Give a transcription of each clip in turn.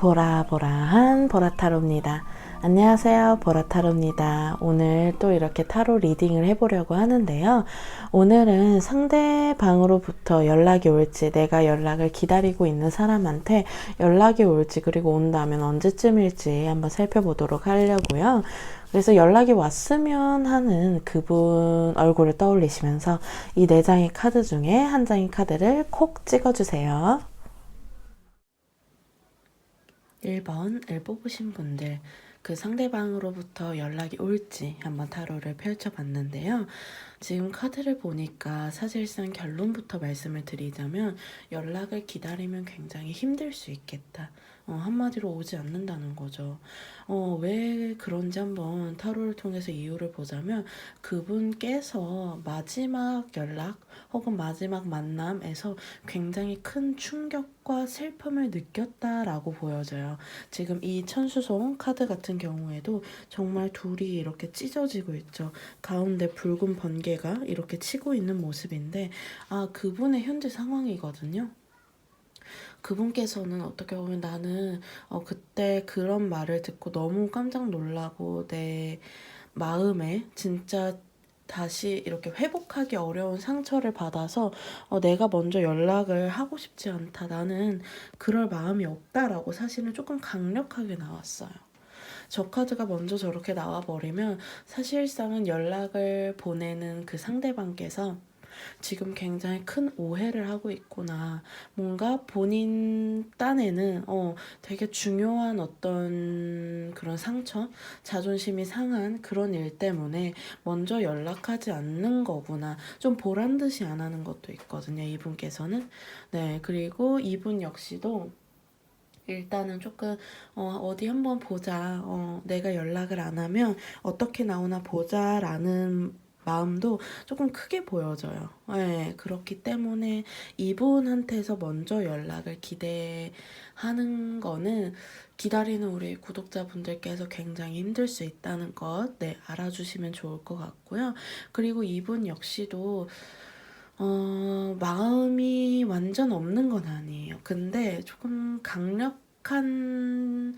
보라보라한 보라타로입니다. 안녕하세요. 보라타로입니다. 오늘 또 이렇게 타로 리딩을 해보려고 하는데요. 오늘은 상대방으로부터 연락이 올지, 내가 연락을 기다리고 있는 사람한테 연락이 올지, 그리고 온다면 언제쯤일지 한번 살펴보도록 하려고요. 그래서 연락이 왔으면 하는 그분 얼굴을 떠올리시면서 이 네 장의 카드 중에 한 장의 카드를 콕 찍어주세요. 1번 을 뽑으신 분들 그 상대방으로부터 연락이 올지 한번 타로를 펼쳐봤는데요. 지금 카드를 보니까 사실상 결론부터 말씀을 드리자면 연락을 기다리면 굉장히 힘들 수 있겠다. 어, 한마디로 오지 않는다는 거죠. 어, 왜 그런지 한번 타로를 통해서 이유를 보자면 그분께서 마지막 연락 혹은 마지막 만남에서 굉장히 큰 충격과 슬픔을 느꼈다라고 보여져요. 지금 이 천수송 카드 같은 경우에도 정말 둘이 이렇게 찢어지고 있죠. 가운데 붉은 번개가 이렇게 치고 있는 모습인데, 아, 그분의 현재 상황이거든요. 그분께서는 어떻게 보면 나는 어, 그때 그런 말을 듣고 너무 깜짝 놀라고 내 마음에 진짜 다시 이렇게 회복하기 어려운 상처를 받아서 어, 내가 먼저 연락을 하고 싶지 않다. 나는 그럴 마음이 없다라고 사실은 조금 강력하게 나왔어요. 저 카드가 먼저 저렇게 나와버리면 사실상은 연락을 보내는 그 상대방께서 지금 굉장히 큰 오해를 하고 있구나. 뭔가 본인 딴에는 어 되게 중요한 어떤 그런 상처, 자존심이 상한 그런 일 때문에 먼저 연락하지 않는 거구나. 좀 보란 듯이 안 하는 것도 있거든요. 이분께서는. 네, 그리고 이분 역시도 일단은 조금 어, 어디 한번 보자. 어, 내가 연락을 안 하면 어떻게 나오나 보자라는 마음도 조금 크게 보여져요. 네, 그렇기 때문에 이분한테서 먼저 연락을 기대하는 거는 기다리는 우리 구독자분들께서 굉장히 힘들 수 있다는 것, 네, 알아주시면 좋을 것 같고요. 그리고 이분 역시도 어, 마음이 완전 없는 건 아니에요. 근데 조금 강력한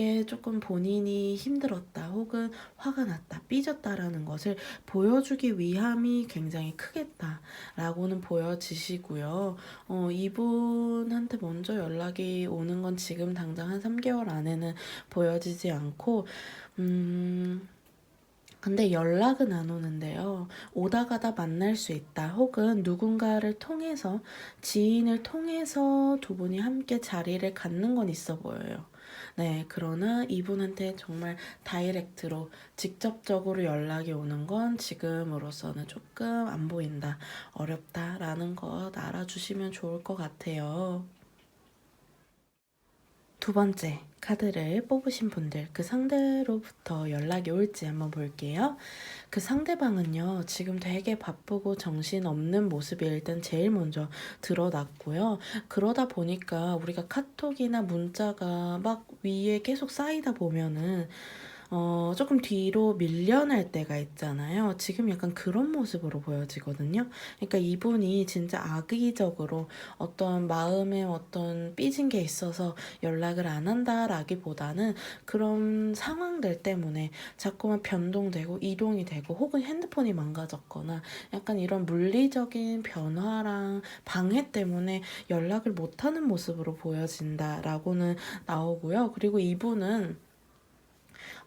게 조금 본인이 힘들었다 혹은 화가 났다, 삐졌다라는 것을 보여주기 위함이 굉장히 크겠다라고는 보여지시고요. 어, 이분한테 먼저 연락이 오는 건 지금 당장 한 3개월 안에는 보여지지 않고, 음, 근데 연락은 안 오는데요. 오다 가다 만날 수 있다. 혹은 누군가를 통해서, 지인을 통해서 두 분이 함께 자리를 갖는 건 있어 보여요. 네, 그러나 이분한테 정말 다이렉트로 직접적으로 연락이 오는 건 지금으로서는 조금 안 보인다. 어렵다라는 것 알아주시면 좋을 것 같아요. 두 번째 카드를 뽑으신 분들 그 상대로부터 연락이 올지 한번 볼게요. 그 상대방은요 지금 되게 바쁘고 정신 없는 모습이 일단 제일 먼저 드러났고요. 그러다 보니까 우리가 카톡이나 문자가 막 위에 계속 쌓이다 보면은 어, 조금 뒤로 밀려날 때가 있잖아요. 지금 약간 그런 모습으로 보여지거든요. 그러니까 이분이 진짜 악의적으로 어떤 마음에 어떤 삐진 게 있어서 연락을 안 한다라기보다는 그런 상황들 때문에 자꾸만 변동되고 이동이 되고 혹은 핸드폰이 망가졌거나 약간 이런 물리적인 변화랑 방해 때문에 연락을 못하는 모습으로 보여진다라고는 나오고요. 그리고 이분은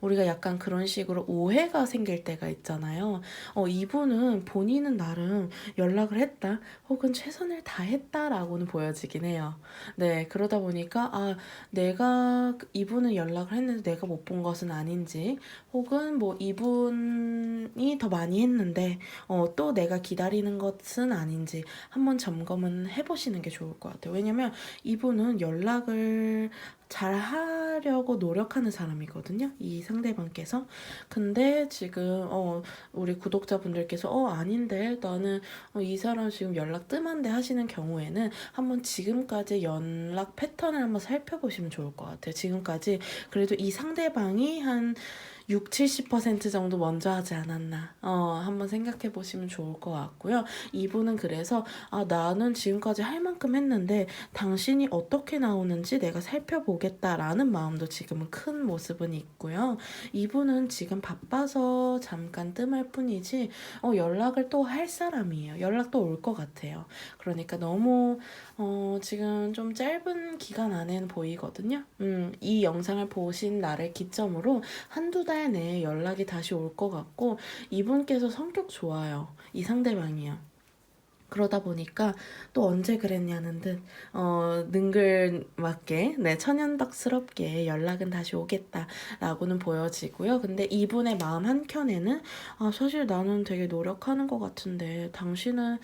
우리가 약간 그런 식으로 오해가 생길 때가 있잖아요. 어, 이분은 본인은 나름 연락을 했다, 혹은 최선을 다했다라고는 보여지긴 해요. 네, 그러다 보니까, 아, 내가, 이분은 연락을 했는데 내가 못 본 것은 아닌지, 혹은 뭐 이분이 더 많이 했는데, 어, 또 내가 기다리는 것은 아닌지 한번 점검은 해보시는 게 좋을 것 같아요. 왜냐면 이분은 연락을 잘 하려고 노력하는 사람이거든요. 이 상대방께서. 근데 지금 어 우리 구독자분들께서 어 아닌데 나는 어, 이 사람 지금 연락 뜸한데 하시는 경우에는 한번 지금까지 연락 패턴을 한번 살펴보시면 좋을 것 같아요. 지금까지 그래도 이 상대방이 한 6, 70% 정도 먼저 하지 않았나. 어, 한번 생각해 보시면 좋을 것 같고요. 이분은 그래서, 아, 나는 지금까지 할 만큼 했는데, 당신이 어떻게 나오는지 내가 살펴보겠다라는 마음도 지금은 큰 모습은 있고요. 이분은 지금 바빠서 잠깐 뜸할 뿐이지, 어, 연락을 또 할 사람이에요. 연락도 올 것 같아요. 그러니까 너무, 어, 지금 좀 짧은 기간 안에는 보이거든요. 음, 이 영상을 보신 날을 기점으로 한두 달 내에 연락이 다시 올 것 같고, 이분께서 성격 좋아요. 이 상대방이요. 그러다 보니까 또 언제 그랬냐는 듯, 어, 능글맞게, 네, 천연덕스럽게 연락은 다시 오겠다라고는 보여지고요. 근데 이분의 마음 한켠에는, 아, 사실 나는 되게 노력하는 것 같은데, 당신은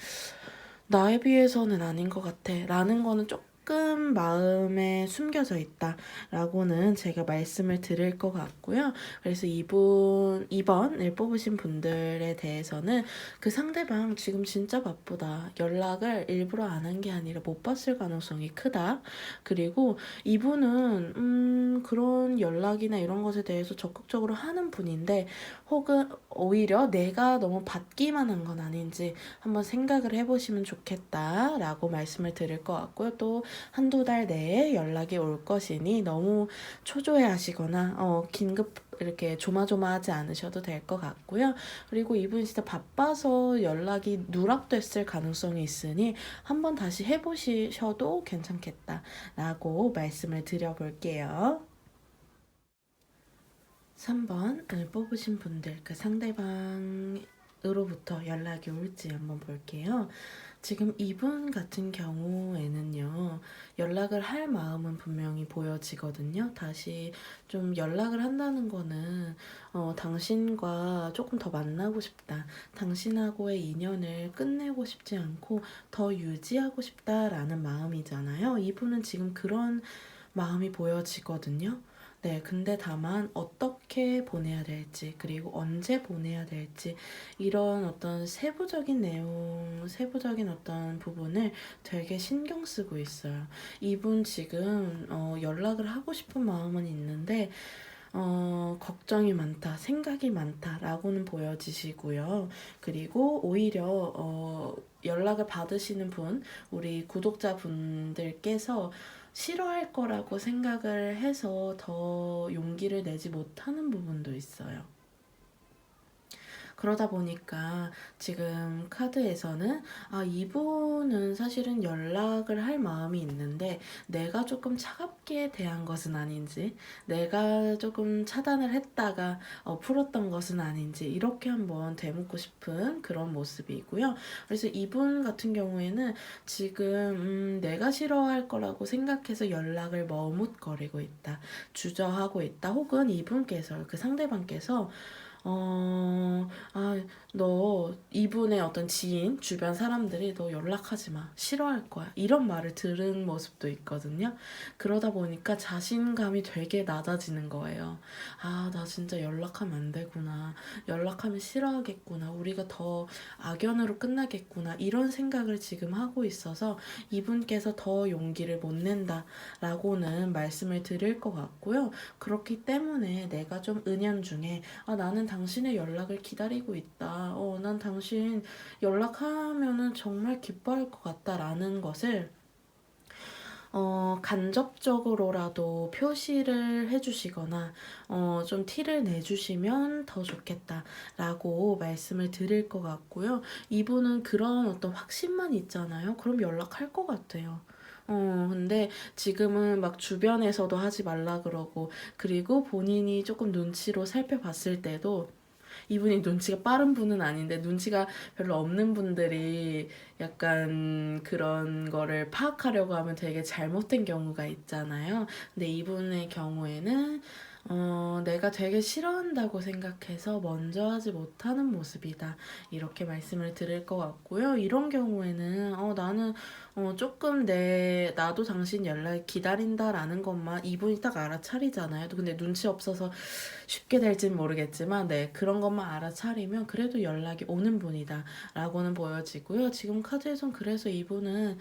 나에 비해서는 아닌 것 같아. 라는 거는 조금 마음에 숨겨져 있다. 라고는 제가 말씀을 드릴 것 같고요. 그래서 이분, 이번을 뽑으신 분들에 대해서는 그 상대방 지금 진짜 바쁘다. 연락을 일부러 안 한 게 아니라 못 봤을 가능성이 크다. 그리고 이분은, 음, 그런 연락이나 이런 것에 대해서 적극적으로 하는 분인데, 혹은 오히려 내가 너무 받기만 한 건 아닌지 한번 생각을 해보시면 좋겠다라고 말씀을 드릴 것 같고요. 또 한두 달 내에 연락이 올 것이니 너무 초조해 하시거나, 어, 긴급, 이렇게 조마조마하지 않으셔도 될 것 같고요. 그리고 이분 진짜 바빠서 연락이 누락됐을 가능성이 있으니 한번 다시 해보시셔도 괜찮겠다라고 말씀을 드려볼게요. 3번을 뽑으신 분들, 그 상대방으로부터 연락이 올지 한번 볼게요. 지금 이분 같은 경우에는요, 연락을 할 마음은 분명히 보여지거든요. 다시 좀 연락을 한다는 거는, 어, 당신과 조금 더 만나고 싶다. 당신하고의 인연을 끝내고 싶지 않고 더 유지하고 싶다라는 마음이잖아요. 이분은 지금 그런 마음이 보여지거든요. 네, 근데 다만 어떻게 보내야 될지, 그리고 언제 보내야 될지, 이런 어떤 세부적인 내용, 세부적인 어떤 부분을 되게 신경 쓰고 있어요. 이분 지금, 어, 연락을 하고 싶은 마음은 있는데, 어, 걱정이 많다, 생각이 많다라고는 보여지시고요. 그리고 오히려, 어, 연락을 받으시는 분, 우리 구독자분들께서 싫어할 거라고 생각을 해서 더 용기를 내지 못하는 부분도 있어요. 그러다 보니까 지금 카드에서는 아, 이분은 사실은 연락을 할 마음이 있는데 내가 조금 차갑게 대한 것은 아닌지, 내가 조금 차단을 했다가 어, 풀었던 것은 아닌지 이렇게 한번 되묻고 싶은 그런 모습이고요. 그래서 이분 같은 경우에는 지금 음, 내가 싫어할 거라고 생각해서 연락을 머뭇거리고 있다, 주저하고 있다, 혹은 이분께서 그 상대방께서 어, 아, 너 이분의 어떤 지인, 주변 사람들이 너 연락하지 마. 싫어할 거야. 이런 말을 들은 모습도 있거든요. 그러다 보니까 자신감이 되게 낮아지는 거예요. 아, 나 진짜 연락하면 안 되구나. 연락하면 싫어하겠구나. 우리가 더 악연으로 끝나겠구나. 이런 생각을 지금 하고 있어서 이분께서 더 용기를 못 낸다 라고는 말씀을 드릴 것 같고요. 그렇기 때문에 내가 좀 은연중에 아, 나는 당신의 연락을 기다리고 있다. 어, 난 당신 연락하면은 정말 기뻐할 것 같다라는 것을 어, 간접적으로라도 표시를 해주시거나, 어, 좀 티를 내주시면 더 좋겠다라고 말씀을 드릴 것 같고요. 이분은 그런 어떤 확신만 있잖아요. 그럼 연락할 것 같아요. 어, 근데 지금은 막 주변에서도 하지 말라 그러고, 그리고 본인이 조금 눈치로 살펴봤을 때도 이분이 눈치가 빠른 분은 아닌데 눈치가 별로 없는 분들이 약간 그런 거를 파악하려고 하면 되게 잘못된 경우가 있잖아요. 근데 이분의 경우에는 어, 내가 되게 싫어한다고 생각해서 먼저 하지 못하는 모습이다. 이렇게 말씀을 드릴 것 같고요. 이런 경우에는, 어, 나는, 어, 조금 내, 나도 당신 연락 기다린다라는 것만 이분이 딱 알아차리잖아요. 근데 눈치 없어서 쉽게 될진 모르겠지만, 네, 그런 것만 알아차리면 그래도 연락이 오는 분이다. 라고는 보여지고요. 지금 카드에선 그래서 이분은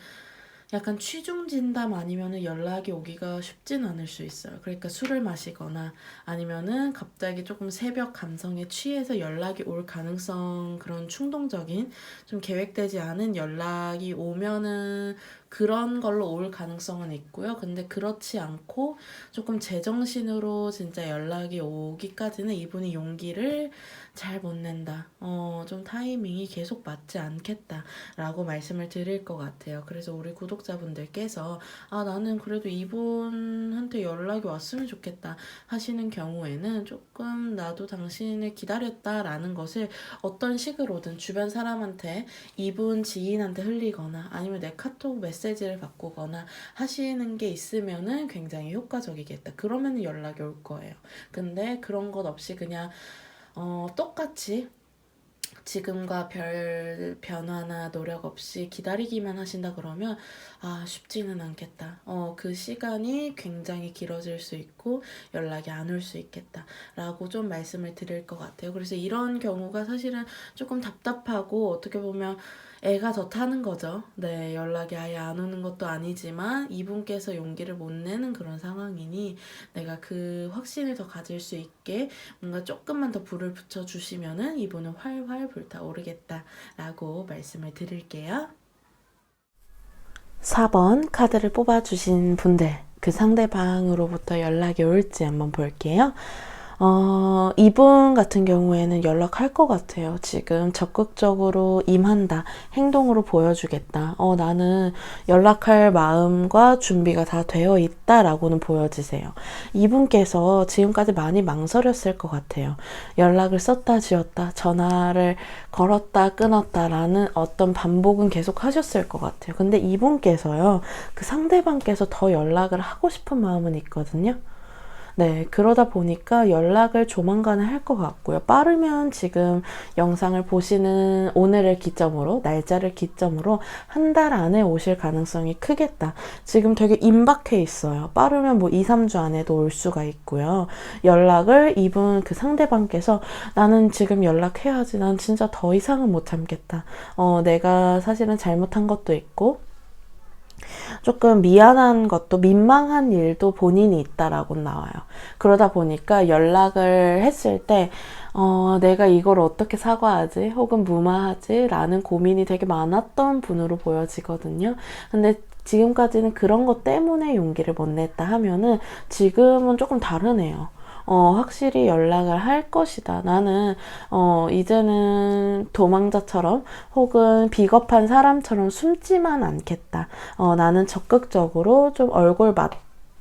약간 취중 진담 아니면은 연락이 오기가 쉽진 않을 수 있어요. 그러니까 술을 마시거나 아니면은 갑자기 조금 새벽 감성에 취해서 연락이 올 가능성 그런 충동적인 좀 계획되지 않은 연락이 오면은 그런 걸로 올 가능성은 있고요. 근데 그렇지 않고 조금 제정신으로 진짜 연락이 오기까지는 이분이 용기를 잘 못 낸다. 어, 좀 타이밍이 계속 맞지 않겠다. 라고 말씀을 드릴 것 같아요. 그래서 우리 구독자분들께서 아, 나는 그래도 이분한테 연락이 왔으면 좋겠다 하시는 경우에는 조금 나도 당신을 기다렸다라는 것을 어떤 식으로든 주변 사람한테 이분 지인한테 흘리거나 아니면 내 카톡 메시지 를 바꾸거나 하시는 게 있으면은 굉장히 효과적이겠다. 그러면 연락이 올 거예요. 근데 그런 것 없이 그냥 어, 똑같이 지금과 별 변화나 노력 없이 기다리기만 하신다 그러면 아 쉽지는 않겠다. 어 그 시간이 굉장히 길어질 수 있고 연락이 안 올 수 있겠다라고 좀 말씀을 드릴 것 같아요. 그래서 이런 경우가 사실은 조금 답답하고 어떻게 보면 애가 더 타는 거죠. 네, 연락이 아예 안 오는 것도 아니지만 이분께서 용기를 못 내는 그런 상황이니 내가 그 확신을 더 가질 수 있게 뭔가 조금만 더 불을 붙여 주시면은 이분은 활활 불타오르겠다라고 말씀을 드릴게요. 4번 카드를 뽑아 주신 분들, 그 상대방으로부터 연락이 올지 한번 볼게요. 어, 이분 같은 경우에는 연락할 것 같아요. 지금 적극적으로 임한다. 행동으로 보여주겠다. 어, 나는 연락할 마음과 준비가 다 되어 있다라고는 보여지세요. 이분께서 지금까지 많이 망설였을 것 같아요. 연락을 썼다 지었다, 전화를 걸었다 끊었다라는 어떤 반복은 계속 하셨을 것 같아요. 근데 이분께서요, 그 상대방께서 더 연락을 하고 싶은 마음은 있거든요. 네, 그러다 보니까 연락을 조만간에 할 것 같고요. 빠르면 지금 영상을 보시는 오늘을 기점으로, 날짜를 기점으로 한 달 안에 오실 가능성이 크겠다. 지금 되게 임박해 있어요. 빠르면 뭐 2, 3주 안에도 올 수가 있고요. 연락을 이분 그 상대방께서 나는 지금 연락해야지. 난 진짜 더 이상은 못 참겠다. 어, 내가 사실은 잘못한 것도 있고, 조금 미안한 것도 민망한 일도 본인이 있다라고 나와요. 그러다 보니까 연락을 했을 때 어, 내가 이걸 어떻게 사과하지? 혹은 무마하지? 라는 고민이 되게 많았던 분으로 보여지거든요. 근데 지금까지는 그런 것 때문에 용기를 못 냈다 하면은 지금은 조금 다르네요. 어, 확실히 연락을 할 것이다. 나는, 어, 이제는 도망자처럼 혹은 비겁한 사람처럼 숨지만 않겠다. 어, 나는 적극적으로 좀 얼굴 맞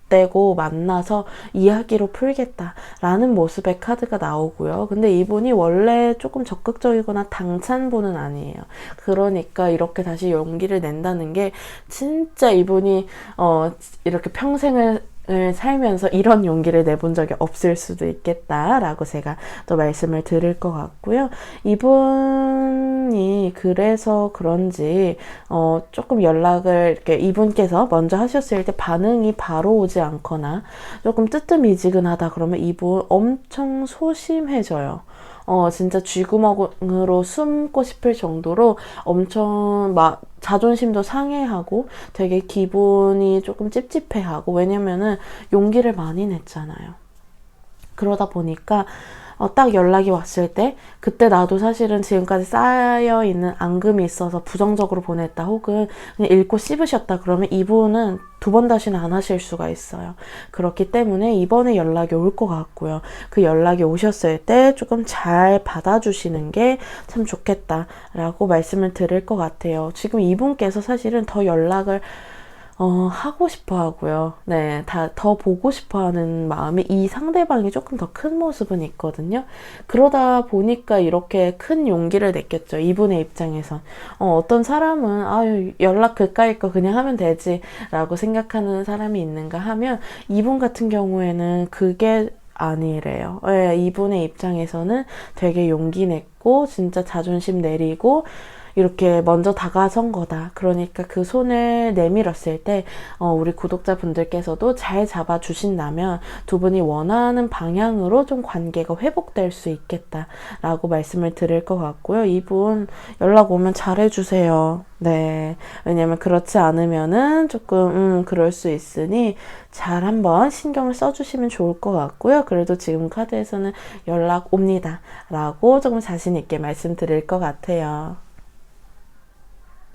떼고 만나서 이야기로 풀겠다라는 모습의 카드가 나오고요. 근데 이분이 원래 조금 적극적이거나 당찬 분은 아니에요. 그러니까 이렇게 다시 용기를 낸다는 게 진짜 이분이 어 이렇게 평생을 살면서 이런 용기를 내본 적이 없을 수도 있겠다라고 제가 또 말씀을 드릴 것 같고요. 이분이 그래서 그런지 어 조금 연락을 이렇게 이분께서 먼저 하셨을 때 반응이 바로 오지 않거나 조금 뜨뜻미지근하다 그러면 이분 엄청 소심해져요. 어, 진짜 쥐구멍으로 숨고 싶을 정도로 엄청 막 자존심도 상해하고 되게 기분이 조금 찝찝해하고 왜냐면은 용기를 많이 냈잖아요. 그러다 보니까 어, 딱 연락이 왔을 때 그때 나도 사실은 지금까지 쌓여 있는 앙금이 있어서 부정적으로 보냈다 혹은 그냥 읽고 씹으셨다 그러면 이분은 두 번 다시는 안 하실 수가 있어요. 그렇기 때문에 이번에 연락이 올 것 같고요. 그 연락이 오셨을 때 조금 잘 받아주시는 게 참 좋겠다라고 말씀을 드릴 것 같아요. 지금 이분께서 사실은 더 연락을 어, 하고 싶어 하고요. 네, 다, 더 보고 싶어 하는 마음이 이 상대방이 조금 더 큰 모습은 있거든요. 그러다 보니까 이렇게 큰 용기를 냈겠죠. 이분의 입장에선. 어, 어떤 사람은, 아유, 연락 그까이 거 그냥 하면 되지. 라고 생각하는 사람이 있는가 하면, 이분 같은 경우에는 그게 아니래요. 네, 이분의 입장에서는 되게 용기 냈고, 진짜 자존심 내리고, 이렇게 먼저 다가선 거다. 그러니까 그 손을 내밀었을 때 어, 우리 구독자분들께서도 잘 잡아주신다면 두 분이 원하는 방향으로 좀 관계가 회복될 수 있겠다라고 말씀을 드릴 것 같고요. 이분 연락 오면 잘해주세요. 네. 왜냐면 그렇지 않으면은 조금, 음, 그럴 수 있으니 잘 한번 신경을 써주시면 좋을 것 같고요. 그래도 지금 카드에서는 연락 옵니다. 라고 조금 자신있게 말씀드릴 것 같아요.